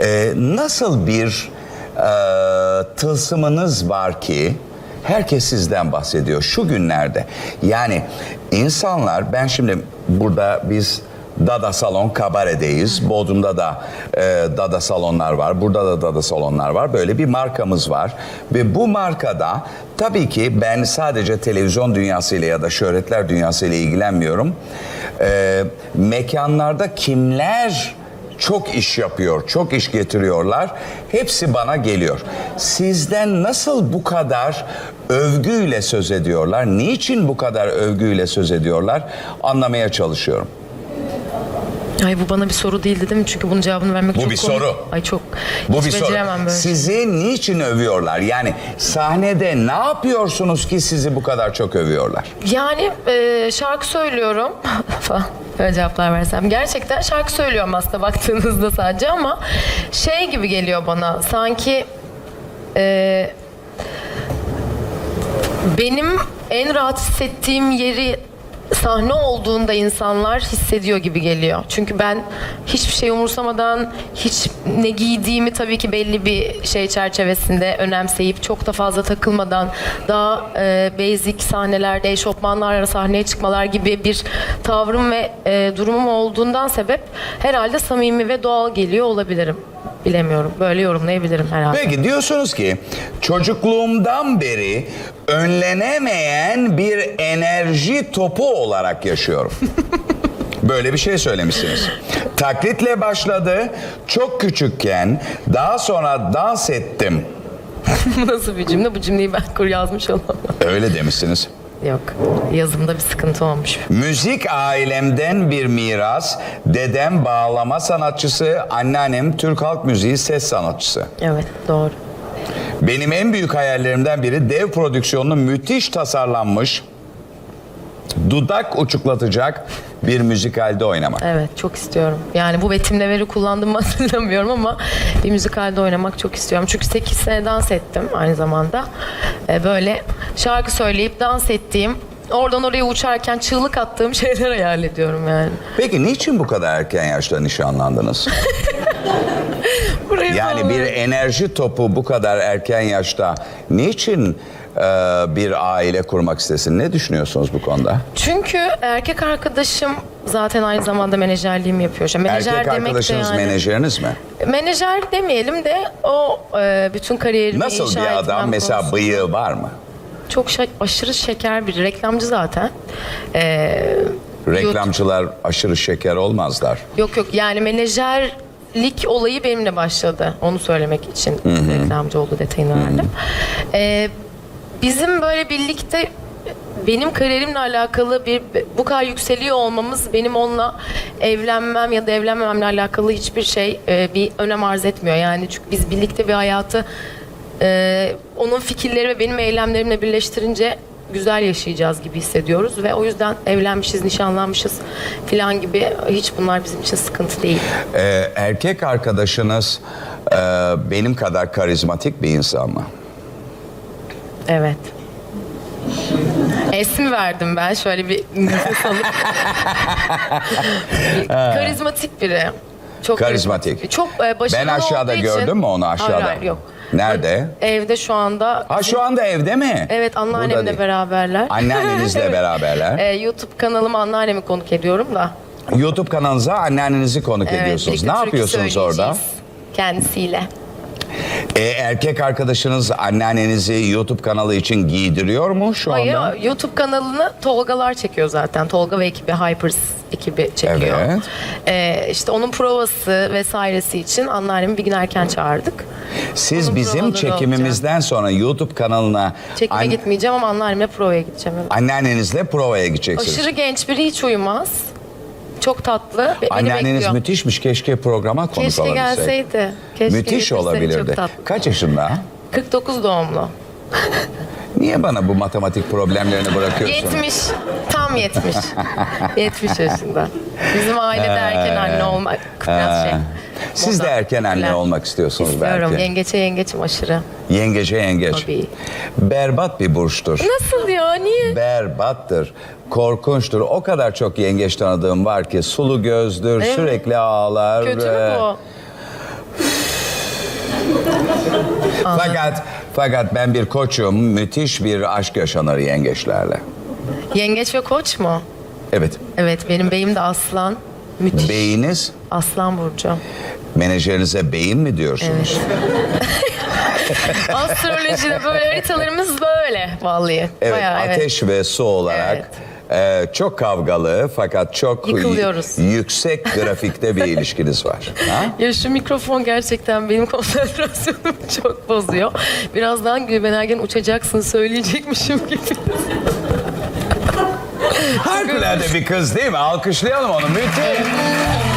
Ee, nasıl bir e, tılsımınız var ki herkes sizden bahsediyor şu günlerde. Yani insanlar ben şimdi burada biz Dada Salon Kabare'deyiz. Bodrum'da da e, Dada Salonlar var. Burada da Dada Salonlar var. Böyle bir markamız var. Ve bu markada tabii ki ben sadece televizyon dünyasıyla ya da şöhretler dünyasıyla ilgilenmiyorum. E, mekanlarda kimler çok iş yapıyor, çok iş getiriyorlar. Hepsi bana geliyor. Sizden nasıl bu kadar övgüyle söz ediyorlar? Niçin bu kadar övgüyle söz ediyorlar? Anlamaya çalışıyorum. Ay bu bana bir soru değildi değil mi? Çünkü bunun cevabını vermek Bu çok bir komik. soru. Ay çok. Bu hiç bir soru. böyle. Sizi niçin övüyorlar? Yani sahnede ne yapıyorsunuz ki sizi bu kadar çok övüyorlar? Yani e, şarkı söylüyorum falan. Böyle cevaplar versem. Gerçekten şarkı söylüyorum aslında baktığınızda sadece ama şey gibi geliyor bana. Sanki e, benim en rahat hissettiğim yeri sahne olduğunda insanlar hissediyor gibi geliyor. Çünkü ben hiçbir şey umursamadan hiç ne giydiğimi tabii ki belli bir şey çerçevesinde önemseyip çok da fazla takılmadan daha e, basic sahnelerde eşofmanlarla sahneye çıkmalar gibi bir tavrım ve e, durumum olduğundan sebep herhalde samimi ve doğal geliyor olabilirim. Bilemiyorum. Böyle yorumlayabilirim herhalde. Peki diyorsunuz ki çocukluğumdan beri önlenemeyen bir enerji topu olarak yaşıyorum. Böyle bir şey söylemişsiniz. Taklitle başladı. Çok küçükken daha sonra dans ettim. Bu nasıl bir cümle? Bu cümleyi ben kur yazmış olamam. Öyle demişsiniz. Yok. Yazımda bir sıkıntı olmuş. Müzik ailemden bir miras. Dedem bağlama sanatçısı, anneannem Türk halk müziği ses sanatçısı. Evet doğru. Benim en büyük hayallerimden biri dev prodüksiyonlu müthiş tasarlanmış dudak uçuklatacak bir müzikalde oynamak. Evet çok istiyorum. Yani bu betimlemeleri kullandım mı hatırlamıyorum ama bir müzikalde oynamak çok istiyorum. Çünkü 8 sene dans ettim aynı zamanda. Ee, böyle şarkı söyleyip dans ettiğim Oradan oraya uçarken çığlık attığım şeyler hayal ediyorum yani. Peki niçin bu kadar erken yaşta nişanlandınız? Yani bir enerji topu bu kadar erken yaşta niçin e, bir aile kurmak istesin? Ne düşünüyorsunuz bu konuda? Çünkü erkek arkadaşım zaten aynı zamanda menajerliğimi yapıyor. İşte menajer Erkek demek de arkadaşınız yani- menajeriniz mi? Menajer demeyelim de o e, bütün kariyerimi Nasıl inşa bir adam? Mesela konusunda- bıyığı var mı? Çok şa- aşırı şeker bir reklamcı zaten. Ee, Reklamcılar aşırı şeker olmazlar. Yok yok yani menajerlik olayı benimle başladı. Onu söylemek için reklamcı oldu detayını verdim. Ee, bizim böyle birlikte benim kariyerimle alakalı bir bu kadar yükseliyor olmamız benim onunla evlenmem ya da evlenmememle alakalı hiçbir şey e, bir önem arz etmiyor. Yani çünkü biz birlikte bir hayatı e, onun fikirleri ve benim eylemlerimle birleştirince güzel yaşayacağız gibi hissediyoruz ve o yüzden evlenmişiz, nişanlanmışız filan gibi hiç bunlar bizim için sıkıntı değil. Ee, erkek arkadaşınız e, benim kadar karizmatik bir insan mı? Evet. Esmi verdim ben şöyle bir nefes alıp. karizmatik biri. Çok Karizmatik. Çok e, başarılı Ben aşağıda olduğu için- gördün mü onu aşağıda? Hayır, hayır, yok. Nerede? Evde şu anda. Ha şu anda evde mi? Evet Burada anneannemle değil. beraberler. Anneannenizle Evet. beraberler. E, YouTube kanalıma anneannemi konuk ediyorum da. YouTube kanalınıza anneannenizi konuk Evet, ediyorsunuz. birlikte Ne türkü yapıyorsunuz orada? söyleyeceğiz Kendisiyle. E, erkek arkadaşınız annenizi YouTube kanalı için giydiriyor mu şu Hayır, anda? YouTube kanalını Tolgalar çekiyor zaten. Tolga ve ekibi, Hypers ekibi çekiyor. Evet. Ee, işte onun provası vesairesi için anneannemi bir gün erken çağırdık. Siz Onun bizim provaları çekimimizden sonra YouTube kanalına Çekime an- gitmeyeceğim ama anneannemle provaya gideceğim. evet. anneannenizle provaya gideceksiniz. Aşırı genç biri hiç uyumaz. Çok tatlı. Beni Anneanneniz bekliyor. müthişmiş. Keşke programa konuk Keşke gelseydi. Keşke Müthiş getirseydi, olabilirdi. Çok tatlı. Kaç yaşında? 49 doğumlu. Niye bana bu matematik problemlerini bırakıyorsun? 70. Tam 70. 70 yaşında. Bizim ailede erken anne olmak biraz şey. Siz de moda, erken anne popüler. olmak istiyorsunuz İstiyorum. belki. Yengeçe yengeçim aşırı. Yengece yengeç. Tabii. Berbat bir burçtur. Nasıl ya? Niye? Berbattır. Korkunçtur. O kadar çok yengeç tanıdığım var ki sulu gözdür, sürekli ağlar. Kötü mü bu? Fakat fakat ben bir koçum. Müthiş bir aşk yaşanır yengeçlerle. Yengeç ve koç mu? Evet. Evet benim beyim de aslan. Müthiş. Beyiniz Aslan burcu. menajerinize beyin mi diyorsunuz? Astrolojide böyle haritalarımız böyle vallahi. Evet, Bayağı, evet. ateş ve su olarak e, çok kavgalı fakat çok Yıkılıyoruz. yüksek grafikte bir ilişkiniz var. Ha? Ya şu mikrofon gerçekten benim konsantrasyonumu çok bozuyor. Birazdan Gülben Ergen uçacaksın söyleyecekmişim gibi. Harikulade bir kız değil mi? Alkışlayalım onu. Müthiş.